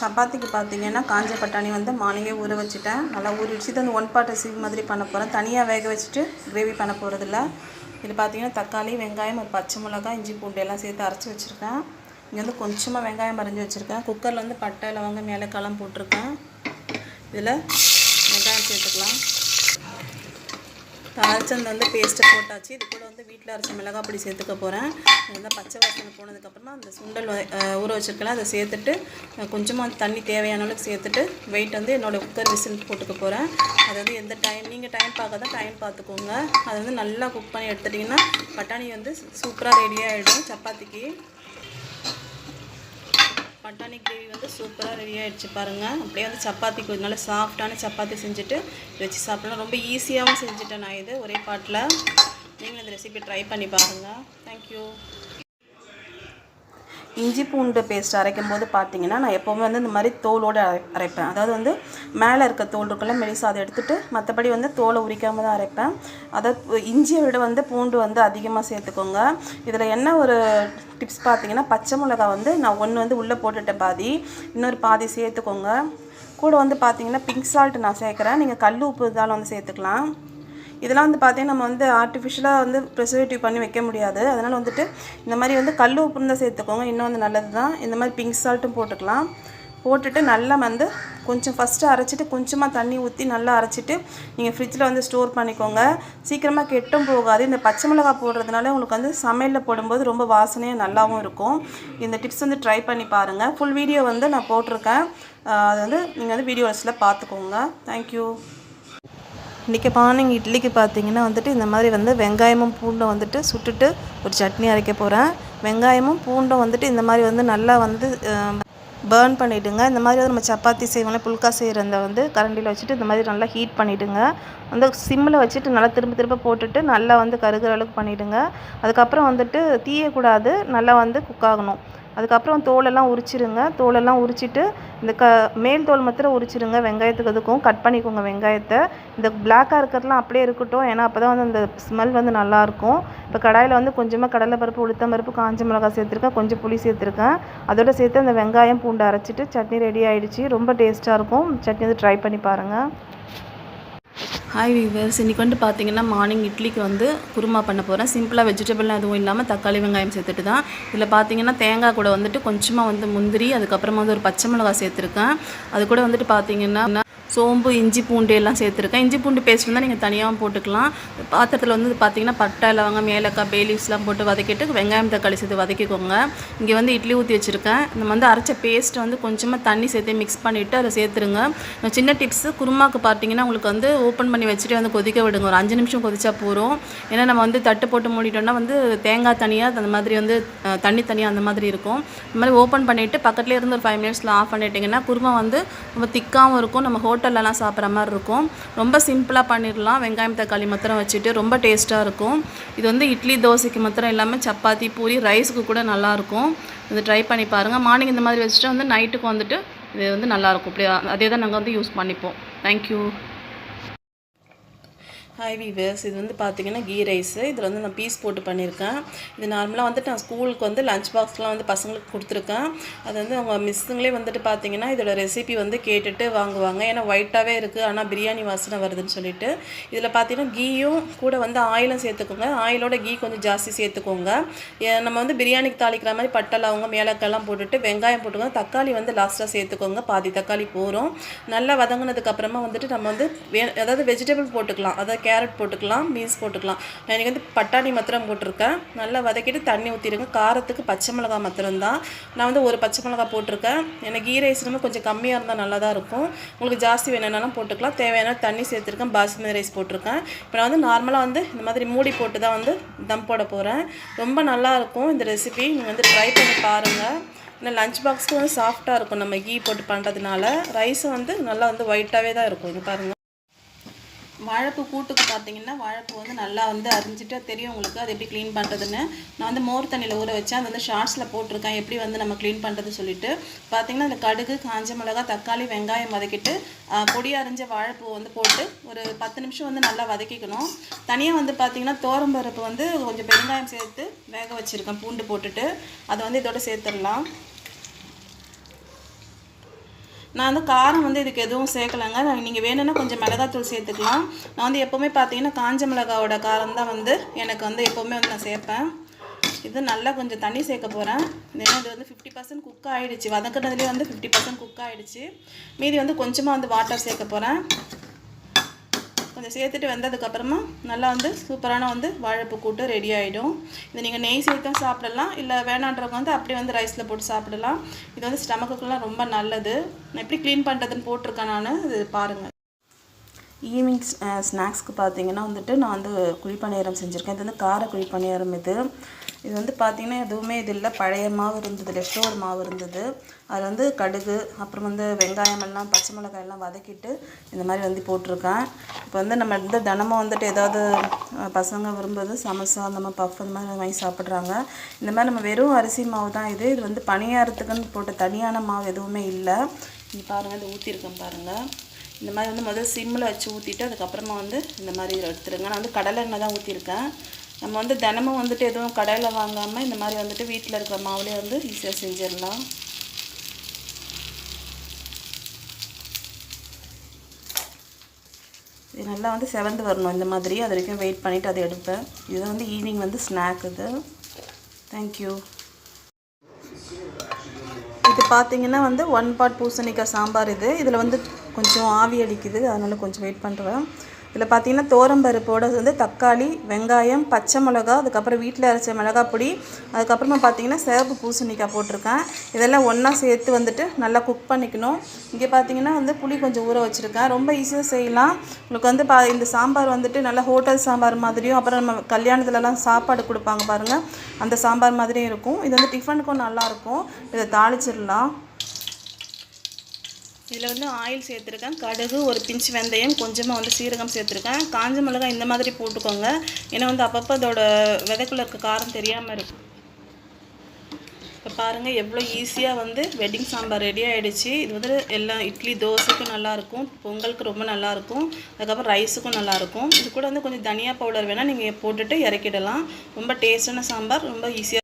சப்பாத்திக்கு பார்த்தீங்கன்னா காஞ்ச பட்டாணி வந்து மார்னிங்கே ஊற வச்சுட்டேன். நல்லா ஊறிடுச்சு இது வந்து ஒன் பார்ட் ரெசிபி மாதிரி பண்ண போகிறேன் தனியாக வேக வச்சுட்டு கிரேவி பண்ண போகிறதில்ல இது பார்த்திங்கன்னா தக்காளி வெங்காயம் ஒரு பச்சை மிளகாய் இஞ்சி பூண்டு எல்லாம் சேர்த்து அரைச்சி வச்சுருக்கேன். இங்கே வந்து கொஞ்சமாக வெங்காயம் அரைஞ்சி வச்சுருக்கேன். குக்கரில் வந்து பட்டை லவங்கம் ஏலக்காய்லாம் போட்டிருக்கேன். இதில் வெங்காயம் சேர்த்துக்கலாம். அரைச்சந்து வந்து பேஸ்ட்டை போட்டாச்சு. இது கூட வந்து வீட்டில் அரைச்ச மிளகாய் பொடி சேர்த்துக்க போகிறேன் நல்லா பச்சை வாசனை போனதுக்கப்புறமா அந்த சுண்டல் ஊற வச்சுருக்கலாம் அதை சேர்த்துட்டு கொஞ்சமாக தண்ணி தேவையான அளவுக்கு சேர்த்துட்டு வெயிட் வந்து என்னோடய குக்கர் விசில் போட்டுக்க போகிறேன் அது வந்து எந்த டைம் நீங்கள் டைம் பார்க்க தான் டைம் பார்த்துக்கோங்க. அதை வந்து நல்லா குக் பண்ணி எடுத்துட்டிங்கன்னா பட்டாணி வந்து சூப்பராக ரெடி ஆகிடும் சப்பாத்திக்கு. பட்டாணி கிரேவி வந்து சூப்பராக ரெடி ஆகிடுச்சு பாருங்கள் அப்படியே வந்து சப்பாத்தி கொஞ்சம் நல்லா சாஃப்டான சப்பாத்தி செஞ்சுட்டு வச்சு சாப்பிடலாம். ரொம்ப ஈஸியாகவும் செஞ்சுட்டேன் நான் இது ஒரே பாட்டில். நீங்களும் இந்த ரெசிபி ட்ரை பண்ணி பாருங்கள் தேங்க்யூ இஞ்சி பூண்டு பேஸ்ட் அரைக்கும் போது பார்த்தீங்கன்னா நான் எப்போவுமே வந்து இந்த மாதிரி தோலோடு அரை அரைப்பேன். அதாவது வந்து மேலே இருக்க தோல் இருக்குல்ல மெலிசா அதை எடுத்துகிட்டு மற்றபடி வந்து தோலை உரிக்காமல் தான் அரைப்பேன். அதாவது இஞ்சியை விட வந்து பூண்டு வந்து அதிகமாக சேர்த்துக்கோங்க. இதில் என்ன ஒரு டிப்ஸ் பார்த்தீங்கன்னா பச்சை மிளகா வந்து நான் ஒன்று வந்து உள்ளே போட்டுட்டேன் பாதி. இன்னொரு பாதி சேர்த்துக்கோங்க. கூட வந்து பார்த்தீங்கன்னா பிங்க் சால்ட் நான் சேர்க்குறேன். நீங்கள் கல் உப்பு இருந்தாலும் வந்து சேர்த்துக்கலாம். இதெல்லாம் வந்து பார்த்தீங்கன்னா நம்ம வந்து ஆர்டிஃபிஷியலாக வந்து ப்ரிசர்வேட்டிவ் பண்ணி வைக்க முடியாது. அதனால் வந்துட்டு இந்த மாதிரி வந்து கல் உப்பு தான் சேர்த்துக்கோங்க. இன்னும் வந்து நல்லது தான் இந்த மாதிரி பிங்க் சால்ட்டும் போட்டுக்கலாம். போட்டுட்டு நல்லா வந்து கொஞ்சம் ஃபஸ்ட்டு அரைச்சிட்டு கொஞ்சமாக தண்ணி ஊற்றி நல்லா அரைச்சிட்டு நீங்கள் ஃப்ரிட்ஜில் வந்து ஸ்டோர் பண்ணிக்கோங்க. சீக்கிரமாக கெட்டும் போகாது. இந்த பச்சை மிளகாய் போடுறதுனால உங்களுக்கு வந்து சமையலில் போடும்போது ரொம்ப வாசனையாக நல்லாவும் இருக்கும். இந்த டிப்ஸ் வந்து ட்ரை பண்ணி பாருங்கள் ஃபுல் வீடியோ வந்து நான் போட்டிருக்கேன். அது வந்து நீங்கள் வந்து வீடியோஸில் பார்த்துக்கோங்க. தேங்க்யூ இன்றைக்கி மார்னிங் இட்லிக்கு பார்த்தீங்கன்னா வந்துட்டு இந்த மாதிரி வந்து வெங்காயமும் பூண்டும் வந்துட்டு சுட்டுட்டு ஒரு சட்னி அரைக்க போகிறேன். வெங்காயமும் பூண்டும் வந்துட்டு இந்த மாதிரி வந்து நல்லா வந்து பேர்ன் பண்ணிவிடுங்க இந்த மாதிரி வந்து நம்ம சப்பாத்தி செய்வோம்ல புல்கா செய்கிறத வந்து கரண்டியில் வச்சுட்டு இந்த மாதிரி நல்லா ஹீட் பண்ணிவிடுங்க வந்து சிம்மில் வச்சுட்டு நல்லா திரும்ப திரும்ப போட்டுட்டு நல்லா வந்து கருகிற அளவுக்கு பண்ணிவிடுங்க அதுக்கப்புறம் வந்துட்டு தீயக்கூடாது நல்லா வந்து குக் ஆகணும். அதுக்கப்புறம் தோலெல்லாம் உரிச்சிருங்க. தோலெல்லாம் உரிச்சிட்டு இந்த க மேல் தோல் மாத்திரம் உரிச்சிருங்க. வெங்காயத்துக்கு அதுக்கும் கட் பண்ணிக்கோங்க வெங்காயத்தை. இந்த பிளாக்காக இருக்கிறதுலாம் அப்படியே இருக்கட்டும். ஏன்னா அப்போ தான் வந்து அந்த ஸ்மெல் வந்து நல்லாயிருக்கும் இப்போ கடாயில் வந்து கொஞ்சமாக கடலை பருப்பு உளுத்தம் பருப்பு காஞ்ச மிளகாய் சேர்த்துருக்கேன். கொஞ்சம் புளி சேர்த்துருக்கேன். அதோட சேர்த்து அந்த வெங்காயம் பூண்டு அரைச்சிட்டு சட்னி ரெடி ஆகிடுச்சி ரொம்ப டேஸ்ட்டாக இருக்கும். சட்னி வந்து ட்ரை பண்ணி பாருங்கள் ஹாய் வீவர்ஸ் இன்றைக்கி வந்து பார்த்தீங்கன்னா மார்னிங் இட்லிக்கு வந்து குருமா பண்ண போகிறேன் சிம்பிளாக வெஜிடபிள்லாம் எதுவும் இல்லாமல் தக்காளி வெங்காயம் சேர்த்துட்டு தான் இதில் பார்த்தீங்கன்னா தேங்காய் கூட வந்துட்டு கொஞ்சமாக வந்து முந்திரி அதுக்கப்புறமா வந்து ஒரு பச்சை மிளகாய் சேர்த்துருக்கேன். அது கூட வந்துட்டு பார்த்தீங்கன்னா சோம்பு இஞ்சி பூண்டு எல்லாம் சேர்த்துருக்கேன். இஞ்சி பூண்டு பேஸ்ட் இருந்தால் நீங்கள் தனியாகவும் போட்டுக்கலாம். பாத்திரத்தில் வந்து பார்த்தீங்கன்னா பட்டை லவங்கம் ஏலக்காய் பேலீவ்ஸ்லாம் போட்டு வதக்கிட்டு வெங்காயம் தக்காளி சேர்த்து வதக்கிக்கோங்க. இங்கே வந்து இட்லி ஊற்றி வச்சுருக்கேன். நம்ம வந்து அரைச்ச பேஸ்ட்டை வந்து கொஞ்சமாக தண்ணி சேர்த்து மிக்ஸ் பண்ணிவிட்டு அதை சேர்த்துருங்க. சின்ன டிப்ஸு குருமாக்கு பார்த்தீங்கன்னா உங்களுக்கு வந்து ஓப்பன் பண்ணி வச்சுட்டு வந்து கொதிக்க விடுங்க. ஒரு அஞ்சு நிமிஷம் கொதிச்சா போகிறோம் ஏன்னா நம்ம வந்து தட்டு போட்டு மூடிட்டோம்னா வந்து தேங்காய் தனியாக அந்த மாதிரி வந்து தண்ணி தனியாக அந்த மாதிரி இருக்கும். இந்த மாதிரி ஓப்பன் பண்ணிவிட்டு பக்கத்துலேயே இருந்து ஒரு ஃபைவ் மினிட்ஸில் ஆஃப் பண்ணிட்டீங்கன்னா குருமா வந்து ரொம்ப திக்காகவும் இருக்கும். நம்ம ஹோட்டல் ஹோட்டல்லலாம் சாப்பிட்ற மாதிரி இருக்கும். ரொம்ப சிம்பிளாக பண்ணிடலாம். வெங்காயம் தக்காளி மாத்திரம் வச்சுட்டு ரொம்ப டேஸ்ட்டாக இருக்கும். இது வந்து இட்லி தோசைக்கு மாத்திரம் இல்லாமல் சப்பாத்தி பூரி ரைஸுக்கு கூட நல்லாயிருக்கும் இது ட்ரை பண்ணி பாருங்கள் மார்னிங் இந்த மாதிரி வச்சுட்டு வந்து நைட்டுக்கு வந்துட்டு இது வந்து நல்லாயிருக்கும் இப்படி அதே தான் நாங்கள் வந்து யூஸ் பண்ணிப்போம். தேங்க்யூ ஹாய் வீவர்ஸ் இது வந்து பார்த்திங்கன்னா கீ ரைஸு. இதில் வந்து நான் பீஸ் போட்டு பண்ணியிருக்கேன் இது நார்மலாக வந்துட்டு நான் ஸ்கூலுக்கு வந்து லஞ்ச் பாக்ஸ்லாம் வந்து பசங்களுக்கு கொடுத்துருக்கேன். அது வந்து அவங்க மிஸ்ஸுங்களே வந்துட்டு பார்த்தீங்கன்னா இதோட ரெசிபி வந்து கேட்டுட்டு வாங்குவாங்க. ஏன்னா ஒயிட்டாகவே இருக்குது ஆனால் பிரியாணி வாசனை வருதுன்னு சொல்லிட்டு. இதில் பார்த்தீங்கன்னா கீயும் கூட வந்து ஆயிலும் சேர்த்துக்கோங்க. ஆயிலோட கீ கொஞ்சம் ஜாஸ்தி சேர்த்துக்கோங்க. ஏ- நம்ம வந்து பிரியாணிக்கு தாளிக்கிற மாதிரி பட்டை அவங்க ஏலக்காய்லாம் போட்டுட்டு வெங்காயம் போட்டுக்கோங்க. தக்காளி வந்து லாஸ்ட்டாக சேர்த்துக்கோங்க. பாதி தக்காளி போகிறோம் நல்லா வதங்கினதுக்கப்புறமா வந்துட்டு நம்ம வந்து வே அதாவது வெஜிடபிள் போட்டுக்கலாம். அதாவது கேரட் போட்டுக்கலாம் பீன்ஸ் போட்டுக்கலாம். நான் இன்றைக்கி வந்து பட்டாணி மாத்திரம் போட்டிருக்கேன். நல்லா வதக்கிட்டு தண்ணி ஊற்றிடுங்க காரத்துக்கு பச்சை மிளகா மாத்திரம் தான் நான் வந்து ஒரு பச்சை மிளகா போட்டிருக்கேன். எனக்கு கீ ரைஸ் நம்ம கொஞ்சம் கம்மியாக இருந்தால் நல்லா தான் இருக்கும். உங்களுக்கு ஜாஸ்தி வேணும்னாலும் போட்டுக்கலாம். தேவையான தண்ணி சேர்த்துருக்கேன். பாஸ்மதி ரைஸ் போட்டிருக்கேன். இப்போ நான் வந்து நார்மலாக வந்து இந்த மாதிரி மூடி போட்டு தான் வந்து தம் போட போகிறேன் ரொம்ப நல்லா இருக்கும் இந்த ரெசிபி. நீங்கள் வந்து ட்ரை பண்ணி பாருங்கள் ஏன்னா லஞ்ச் பாக்ஸ்க்கு வந்து சாஃப்டாக இருக்கும். நம்ம கீ போட்டு பண்ணுறதுனால ரைஸும் வந்து நல்லா வந்து ஒயிட்டாகவே தான் இருக்கும். இது பாருங்கள் வாழைப்பூ கூட்டுக்கு பார்த்தீங்கன்னா வாழைப்பூ வந்து நல்லா வந்து அரிஞ்சிட்டு தெரியும் உங்களுக்கு. அது எப்படி க்ளீன் பண்ணுறதுன்னு நான் வந்து மோர் தண்ணியில் ஊற வச்சேன். அது வந்து ஷார்ட்ஸில் போட்டிருக்கேன். எப்படி வந்து நம்ம க்ளீன் பண்ணுறது சொல்லிட்டு. பார்த்தீங்கன்னா அதில் கடுகு காஞ்ச மிளகா தக்காளி வெங்காயம் வதக்கிட்டு பொடி அரிஞ்ச வாழைப்பூ வந்து போட்டு ஒரு பத்து நிமிஷம் வந்து நல்லா வதக்கிக்கணும். தனியாக வந்து பார்த்தீங்கன்னா தோரம்பருப்பு வந்து கொஞ்சம் பெருங்காயம் சேர்த்து வேக வச்சுருக்கேன். பூண்டு போட்டுட்டு. அதை வந்து இதோட சேர்த்துடலாம். நான் வந்து காரம் வந்து இதுக்கு எதுவும் சேர்க்கலைங்க. நீங்கள் வேணும்னா கொஞ்சம் மிளகாத்தூள் சேர்த்துக்கலாம். நான் வந்து எப்போவுமே பார்த்தீங்கன்னா காஞ்ச மிளகாவோட காரம் தான் வந்து எனக்கு வந்து எப்போவுமே வந்து நான் சேர்ப்பேன். இது நல்லா கொஞ்சம் தண்ணி சேர்க்க போகிறேன் ஏன்னா இது வந்து ஃபிஃப்டி பர்சன்ட் குக் ஆகிடுச்சு வதக்குனதுலேயே வந்து ஃபிஃப்டி பர்சன்ட் குக் ஆகிடுச்சு மீதி வந்து கொஞ்சமாக வந்து வாட்டர் சேர்க்க போகிறேன் கொஞ்சம் சேர்த்துட்டு வெந்ததுக்கப்புறமா நல்லா வந்து சூப்பரான வந்து வாழைப்பூ கூட்டு ரெடி ஆகிடும் இது நீங்கள் நெய் சேர்த்தும் சாப்பிடலாம். இல்லை வேணான்றவங்க வந்து அப்படியே வந்து ரைஸில் போட்டு சாப்பிடலாம். இது வந்து ஸ்டமக்குக்கெல்லாம் ரொம்ப நல்லது. நான் எப்படி க்ளீன் பண்ணுறதுன்னு போட்டிருக்கேன் நான். இது பாருங்கள் ஈவினிங் ஸ்நாக்ஸ்க்கு பார்த்தீங்கன்னா வந்துட்டு நான் வந்து குழிப்பணியாரம் செஞ்சுருக்கேன். இது வந்து கார குழிப்பணியாரம் இது. இது வந்து பார்த்தீங்கன்னா எதுவுமே இது இல்லை. பழைய மாவு இருந்தது லெஃப்டோவர் மாவு இருந்தது. அதில் வந்து கடுகு அப்புறம் வந்து வெங்காயம் எல்லாம் பச்சை மிளகாய் எல்லாம் வதக்கிட்டு இந்த மாதிரி வந்து போட்டிருக்கேன். இப்போ வந்து நம்ம வந்து தினமும் வந்துட்டு ஏதாவது பசங்க விரும்புறது சமோசா அந்த மாதிரி பஃப் அந்த மாதிரி வாங்கி சாப்பிட்றாங்க. இந்த மாதிரி நம்ம வெறும் அரிசி மாவு தான் இது. இது வந்து பணியாரத்துக்குன்னு போட்ட தனியான மாவு எதுவுமே இல்லை. இது பாருங்கள் இது ஊற்றிருக்கேன் பாருங்கள் இந்த மாதிரி வந்து முதல்ல சிம்மில் வச்சு ஊற்றிட்டு அதுக்கப்புறமா வந்து இந்த மாதிரி எடுத்துருங்க. நான் வந்து கடலை எண்ணெய் தான் ஊற்றிருக்கேன் நம்ம வந்து தினமும் வந்துட்டு எதுவும் கடையில் வாங்காமல் இந்த மாதிரி வந்துட்டு வீட்டில் இருக்கிற மாவுலேயே வந்து ஈஸியாக செஞ்சிடலாம். இது நல்லா வந்து செவந்து வரணும் இந்த மாதிரி. அது வரைக்கும் வெயிட் பண்ணிவிட்டு அதை எடுப்பேன். இது வந்து ஈவினிங் வந்து ஸ்நாக் இது. தேங்க்யூ இது பார்த்திங்கன்னா வந்து ஒன் பாட் பூசணிக்காய் சாம்பார் இது. இதில் வந்து கொஞ்சம் ஆவி அடிக்குது. அதனால் கொஞ்சம் வெயிட் பண்ணுறேன் இதில் பார்த்தீங்கன்னா தோரம்பருப்போடு வந்து தக்காளி வெங்காயம் பச்சை மிளகா அதுக்கப்புறம் வீட்டில் அரைச்ச மிளகா பொடி அதுக்கப்புறமா பார்த்தீங்கன்னா சிவப்பு பூசணிக்காய் போட்டிருக்கேன். இதெல்லாம் ஒன்றா சேர்த்து வந்துட்டு நல்லா குக் பண்ணிக்கணும். இங்கே பார்த்தீங்கன்னா வந்து புளி கொஞ்சம் ஊற வச்சுருக்கேன். ரொம்ப ஈஸியாக செய்யலாம். உங்களுக்கு வந்து பா இந்த சாம்பார் வந்துட்டு நல்லா ஹோட்டல் சாம்பார் மாதிரியும் அப்புறம் நம்ம கல்யாணத்துலலாம் சாப்பாடு கொடுப்பாங்க பாருங்கள் அந்த சாம்பார் மாதிரியும் இருக்கும். இது வந்து டிஃபனுக்கும் நல்லாயிருக்கும் இதை தாளிச்சிடலாம். இதில் வந்து ஆயில் சேர்த்துருக்கேன். கடுகு ஒரு பிஞ்சு வெந்தயம் கொஞ்சமாக வந்து சீரகம் சேர்த்துருக்கேன். காஞ்ச மிளகாய் இந்த மாதிரி போட்டுக்கோங்க. ஏன்னா வந்து அப்பப்போ அதோட விதைக்குள்ள இருக்க காரம் தெரியாமல் இருக்கும். இப்போ பாருங்கள் எவ்வளோ ஈஸியாக வந்து வெட்டிங் சாம்பார் ரெடி ஆகிடுச்சு இது வந்து எல்லா இட்லி தோசைக்கும் நல்லாயிருக்கும் பொங்கலுக்கு ரொம்ப நல்லாயிருக்கும் அதுக்கப்புறம் ரைஸுக்கும் நல்லாயிருக்கும் இது கூட வந்து கொஞ்சம் தனியா பவுடர் வேணால் நீங்கள் போட்டுட்டு இறக்கிடலாம். ரொம்ப டேஸ்டான சாம்பார் ரொம்ப ஈஸியாக